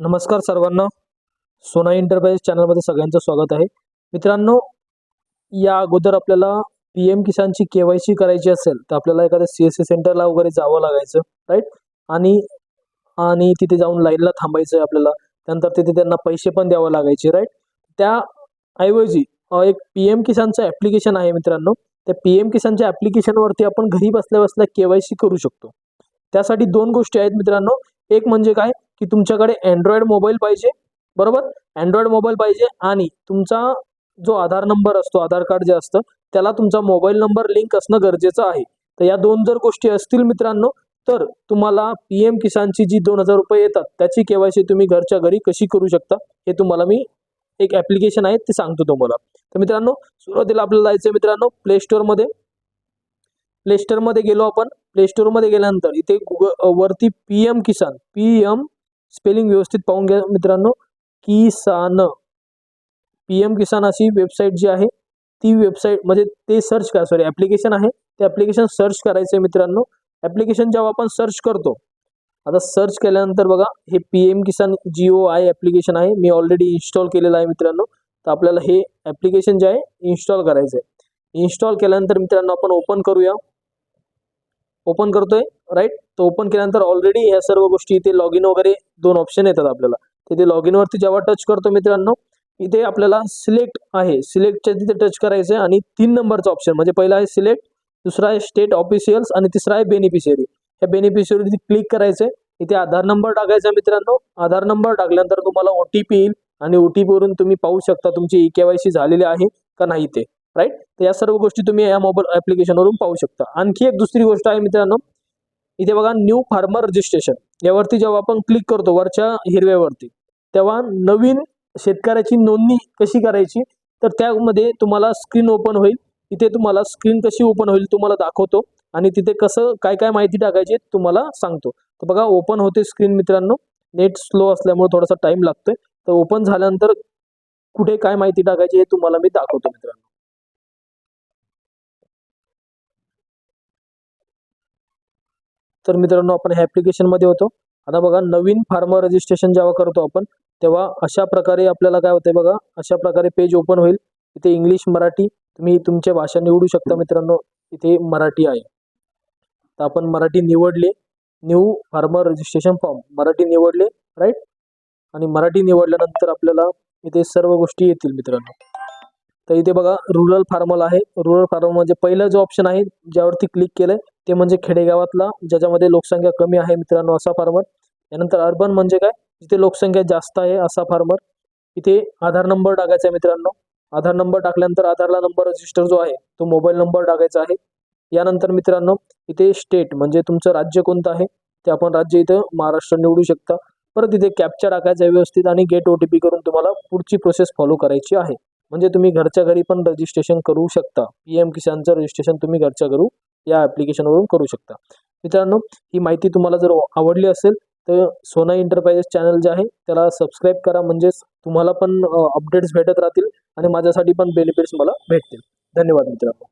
नमस्कार सर्वांना. सोना इंटरप्राइज चॅनलमध्ये सगळ्यांचं स्वागत आहे. मित्रांनो या अगोदर आपल्याला पी एम किसानची के वाय सी करायची असेल तर आपल्याला एखाद्या सी एस सी सेंटरला वगैरे जावं लागायचं राईट आणि आणि तिथे जाऊन लाईनला थांबायचं आहे आपल्याला. त्यानंतर तिथे त्यांना पैसे पण द्यावं लागायचे राईट त्याऐवजी एक पी एम किसानचं ॲप्लिकेशन आहे मित्रांनो. त्या पी एम किसानच्या ॲप्लिकेशनवरती आपण घरी बसल्या बसल्या के वाय सी करू शकतो. त्यासाठी दोन गोष्टी आहेत मित्रांनो. एक म्हणजे काय? की तुमच्याकडे अँड्रॉइड मोबाईल पाहिजे बरोबर? अँड्रॉइड मोबाईल पाहिजे आणि तुमचा जो आधार नंबर असतो आधार कार्ड जे असतं त्याला तुमचा मोबाईल नंबर लिंक असणं गरजेचं आहे. तर या दोन जर गोष्टी असतील मित्रांनो तर तुम्हाला पी एम किसानची जी दोन हजार रुपये येतात त्याची केवायसी तुम्ही घरच्या घरी कशी करू शकता हे तुम्हाला मी एक ॲप्लिकेशन आहे ते सांगतो तुम्हाला. तर मित्रांनो सुरुवातीला आपल्याला जायचं आहे मित्रांनो प्ले स्टोअरमध्ये प्ले स्टोअरमध्ये गेलो आपण. प्ले स्टोअरमध्ये गेल्यानंतर इथे गुगल वरती P M Kisan P M spelling व्यवस्थित पाहून घ्या मित्रांनो. किसान. पी एम किसान अशी वेबसाईट जी आहे ती वेबसाईट म्हणजे ते सर्च करा सॉरी ॲप्लिकेशन आहे ते ॲप्लिकेशन सर्च करायचं आहे मित्रांनो. ॲप्लिकेशन जेव्हा आपण सर्च करतो आता सर्च केल्यानंतर बघा हे P M Kisan G O I application आहे मी ऑलरेडी इन्स्टॉल केलेलं आहे मित्रांनो. तर आपल्याला हे ॲप्लिकेशन जे आहे इन्स्टॉल करायचं आहे इन्स्टॉल केल्यानंतर मित्रांनो आपण ओपन करूया. ओपन करतोय राईट तर ओपन केल्यानंतर ऑलरेडी ह्या सर्व गोष्टी इथे लॉग इन वगैरे दोन ऑप्शन येतात आपल्याला. तिथे लॉग इनवरती जेव्हा टच करतो मित्रांनो इथे आपल्याला सिलेक्ट आहे. सिलेक्टच्या तिथे टच करायचं आहे आणि तीन नंबरचा ऑप्शन म्हणजे पहिला आहे सिलेक्ट दुसरा आहे स्टेट ऑफिशियल्स आणि तिसरा आहे बेनिफिशियरी ह्या बेनिफिशियरी क्लिक करायचं इथे आधार नंबर टाकायचा मित्रांनो. आधार नंबर टाकल्यानंतर तुम्हाला ओ टी पी येईल आणि ओ टी पीवरून तुम्ही पाहू शकता तुमची ई के वाय सी झालेली आहे का नाही ते. राईट तर या सर्व गोष्टी तुम्ही या मोबाईल ॲप्लिकेशनवरून पाहू शकता. आणखी एक दुसरी गोष्ट आहे मित्रांनो इथे बघा न्यू फार्मर रजिस्ट्रेशन यावरती जेव्हा आपण क्लिक करतो वरच्या हिरव्यावरती तेव्हा नवीन शेतकऱ्याची नोंदणी कशी करायची? तर त्यामध्ये तुम्हाला स्क्रीन ओपन होईल. इथे तुम्हाला स्क्रीन कशी ओपन होईल तुम्हाला दाखवतो आणि तिथे कसं काय काय माहिती टाकायची तुम्हाला सांगतो. तर बघा ओपन होते स्क्रीन मित्रांनो. नेट स्लो असल्यामुळे थोडासा टाईम लागतोय. तर ओपन झाल्यानंतर कुठे काय माहिती टाकायची हे तुम्हाला मी दाखवतो मित्रांनो. तर मित्रांनो आपण ह्या ॲप्लिकेशनमध्ये होतो. आता बघा नवीन फार्मर रजिस्ट्रेशन जेव्हा करतो आपण तेव्हा अशा प्रकारे आपल्याला काय होतंय बघा अशा प्रकारे पेज ओपन होईल. इथे इंग्लिश मराठी तुम्ही तुमच्या भाषा निवडू शकता मित्रांनो. इथे मराठी आहे. तर आपण मराठी निवडले. New farmer registration form Marathi निवडले राईट आणि मराठी निवडल्यानंतर आपल्याला इथे सर्व गोष्टी येतील मित्रांनो. तर इथे बघा रुरल फार्मल आहे. रुरल फार्मल म्हणजे पहिलं जो ऑप्शन आहे ज्यावरती क्लिक केलं ते म्हणजे खेडेगावातला ज्याच्यामध्ये लोकसंख्या कमी आहे मित्रांनो असा फार्मर यानंतर अर्बन म्हणजे काय? जिथे लोकसंख्या जास्त आहे असा फार्मर इथे आधार नंबर टाकायचा आहे मित्रांनो. आधार नंबर टाकल्यानंतर आधारला नंबर रजिस्टर जो आहे तो मोबाईल नंबर टाकायचा आहे. यानंतर मित्रांनो इथे स्टेट म्हणजे तुमचं राज्य कोणतं आहे? ते आपण राज्य इथं महाराष्ट्र निवडू शकता. परत इथे कॅपचा टाकायचा आहे व्यवस्थित आणि गेट ओ टी पी करून तुम्हाला पुढची प्रोसेस फॉलो करायची आहे. म्हणजे तुम्ही घरच्या घरी पण रजिस्ट्रेशन करू शकता. पी एम किसानचं रजिस्ट्रेशन तुम्ही घरच्या घरू या ॲप्लिकेशनवरून करू शकता. मित्रांनो ही माहिती तुम्हाला जर आवडली असेल तर सोना एंटरप्राइजेस चॅनल जे आहे त्याला सबस्क्राईब करा. म्हणजेच तुम्हाला पण अपडेट्स भेटत राहतील आणि माझ्यासाठी पण बेनिफिट्स मला भेटतील. धन्यवाद मित्रांनो.